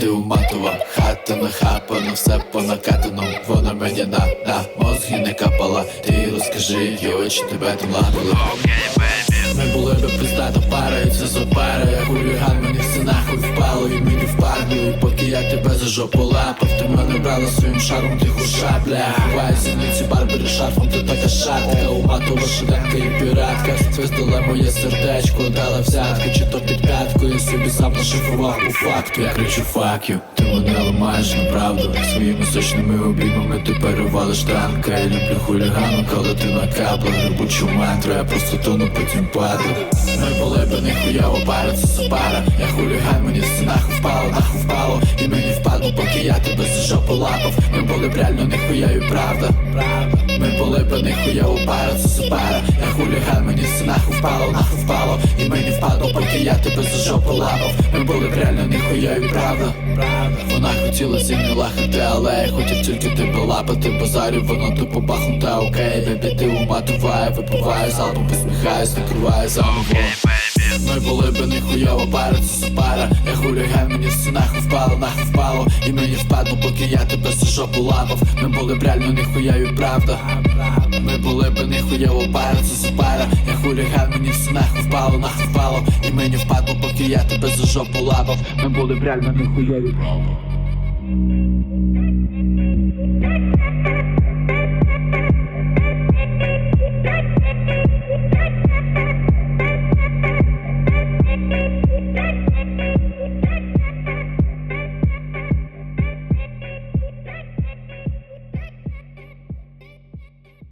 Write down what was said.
ти уматова, хата нахапана, все по накатану, вона мені на, на мозги не капала. Ти розкажи, їй очі тебе там лапали. Ми були би пиздата пара, і це Я хуліган, мені все нахуй впало і мені впадло. І поки я тебе за жопу лапав Ти мене брала своїм шаром, ти хуша, бля Ховай зіниці барбери шарфом, ти така шатка. Уматова шиденка і піратка. Свистила моє сердечко, дала взятки Чи то під п'ятку, я собі сам нашифрував у факту Я кричу факю, ти мене ламаєш на правду Своїми сочними обіймами ти перевалиш танка Я люблю хулігану, коли ти на каплах. Грибучу мантру, я просто тону, потім падаю Ми були б ніхуяво пара, це сапара Я хуліган, мені все нахуй впало, нахуй впало. І мені впадло, поки я тебе за жопу лапав. Ми були б реально ніхуяю, правда. Ми були б ніхуяво пара, це сапара впало І мені впадло, поки я тебе за жопу лапав Ми були б реально ніхуяю, правда. Вона хотіла зі мною лахати, але я хотів тільки тебе лапати Базарю, воно тупо бахнута, окей, бебі, ти уматуває, випиває залпом, посміхаюсь, накриває замовом ми були б ніхуява пара, це пара Я хуліган, мені все нахуй впало, нахуй впало. І мені впадло, поки я тебе за жопу лапав Ми були б реально ніхуяю, правда Були б ніхуява пара, це супара Я хуліган, мені все нахуй впало, нахуй впало І мені впадло, поки я тебе за жопу лапав. Ми були б реально правда